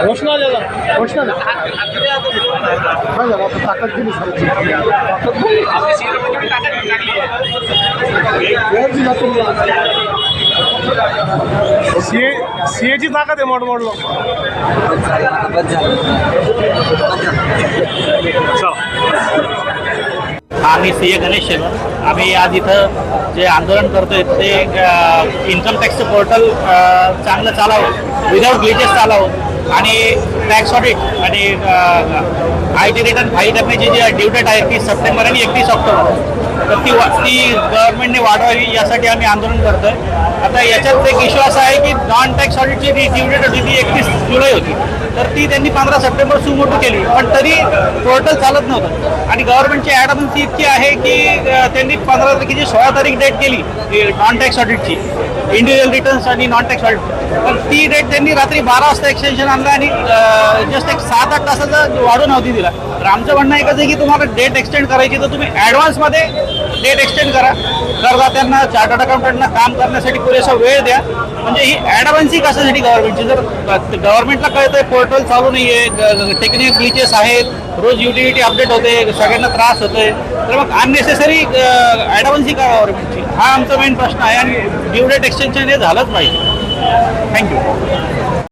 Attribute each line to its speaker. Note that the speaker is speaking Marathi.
Speaker 1: घोषणा द्या घोषणा द्या काय झालं आता ताकद दिली सरांची वेळ दिला तुम्ही सीए सीएची ताकद आहे मोठ मोठ लोक
Speaker 2: आम्ही सी ए गणेश शेलर आम्ही आज इथं जे आंदोलन करतोय ते इन्कम टॅक्सचं पोर्टल चांगलं चालावं विदाऊट ग्लिचेस चालावं आणि टॅक्स ऑडिट आणि आय टी रिटर्न फाईल करण्याची जी ड्यू डेट आहे ती सप्टेंबर आणि एकतीस ऑक्टोबर. तर ती ती गव्हर्नमेंटने वाढवावी यासाठी आम्ही आंदोलन करतो आहे आता याच्यात एक इश्यू असा आहे की नॉन टॅक्स ऑडिटची जी ड्यू डेट होती ती एकतीस जुलै होती. तर ती त्यांनी पंधरा सप्टेंबर सुमोटो केली पण तरी पोर्टल चालत नव्हतं. आणि गव्हर्नमेंटची ॲडमन्सी इतकी आहे की त्यांनी पंधरा तारखेची सोळा तारीख डेट केली नॉन टॅक्स ऑडिटची इंडिव्हिज्युअल रिटर्न्स आणि नॉन टॅक्स ऑडिट पण ती डेट त्यांनी रात्री बारा वाजता एक्सटेन्शन आणलं आणि जस्ट एक सात आठ तासाचा वाढून अवधी दिला. तर आमचं म्हणणं एकच आहे की तुम्हाला डेट एक्सटेंड करायची तर तुम्ही ॲडव्हान्समध्ये डेट एक्सटेंड करा. करदात्यांना चार्टर्ड अकाउंटंटना काम करण्यासाठी पुरेसा वेळ द्या. म्हणजे ही ॲडव्हान्सी कशासाठी गव्हर्नमेंटची जर गव्हर्नमेंटला आहे पोर्टल चालू नाही आहे टेक्निकल ग्लिचेस आहेत रोज युटिलिटी अपडेट होते सगळ्यांना त्रास होतोय. तर मग अननेसेसरी ॲडव्हान्सी का गव्हर्नमेंटची हा आमचा मेन प्रश्न आहे आणि ड्यू डेट एक्सटेन्शन हे झालंच पाहिजे. थँक्यू